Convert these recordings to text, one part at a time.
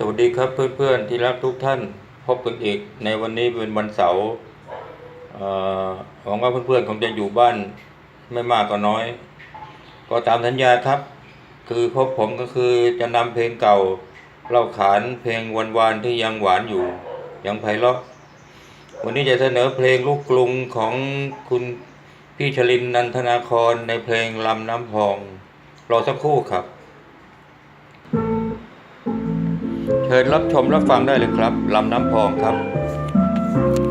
สวัสดีครับเพื่อนๆที่รักทุกท่านพบกันอีกในวันนี้เป็นวันเสาร์เอ่อหวังว่าเพื่อนๆคงจะอยู่บ้านไม่มากก็น้อย ก็ตามสัญญาครับ คือพบผมก็คือจะนำเพลงเก่าเล่าขานเพลงวันวานๆที่ยังหวานอยู่ยังไพเราะวันนี้จะเสนอเพลงลูกกรุงของคุณพี่ชลินนันทนาครในเพลงลำน้ำพอง รอสักครู่ครับ เชิญรับชมรับฟังได้เลยครับลำน้ำพองครับ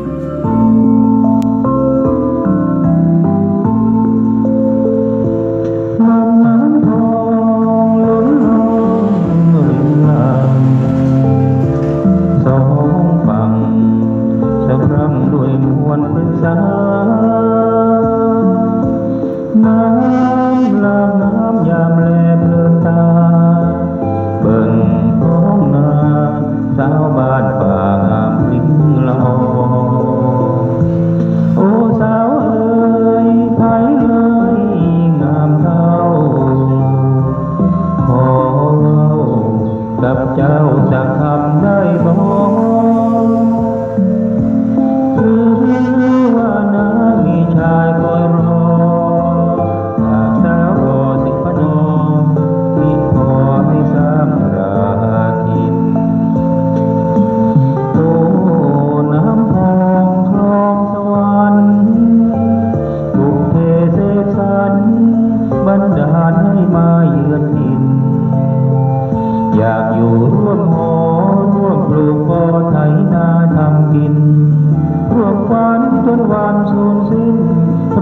จนวันสูญสิ้น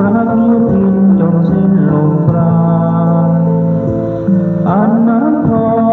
รักยืนทินจนสิ้นลมปราณอันน้ำทอ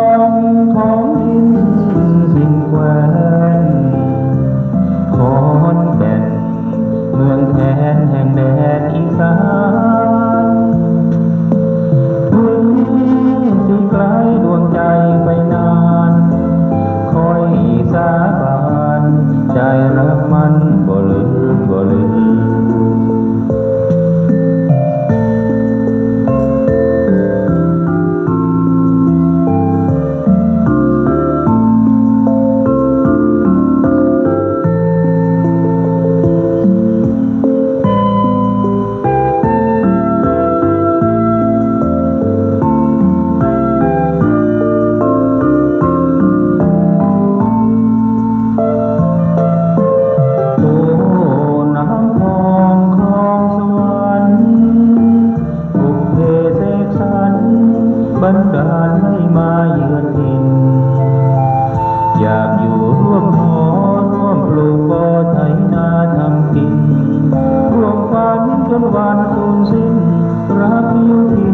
อยู่ร่วมหอร่วมปลูกบ่อไถนาทำกินร่วมฝันจนวันสูญสิ้นรักอยู่ทิ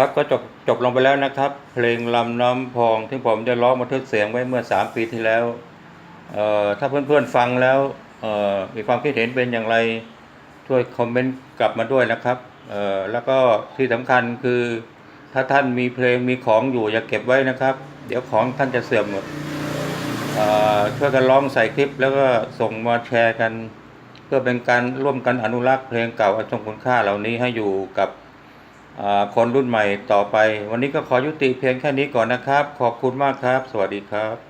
ครับก็จบจบลงไปแล้วนะครับ เพลงลำน้ำพองที่ผมได้ร้องบันทึกเสียงไว้เมื่อ 3 ปีที่แล้วเอ่อถ้าเพื่อนๆฟังแล้วเอ่อมีความคิดเห็นเป็นอย่างไรช่วยคอมเมนต์กลับมาด้วยนะครับเอ่อแล้วก็ที่สำคัญคือถ้าท่านมีเพลงมีของอยู่อย่าเก็บไว้นะครับ เดี๋ยวของท่านจะเสื่อมหมดเอ่อช่วยกันร้องใส่คลิปแล้วก็ส่งมาแชร์กัน เพื่อเป็นการร่วมกันอนุรักษ์เพลงเก่าอันทรงคุณค่าเหล่านี้ให้อยู่กับ คนรุ่นใหม่ต่อไป วันนี้ก็ขอยุติเพียงแค่นี้ก่อนนะครับ ขอบคุณมากครับ สวัสดีครับ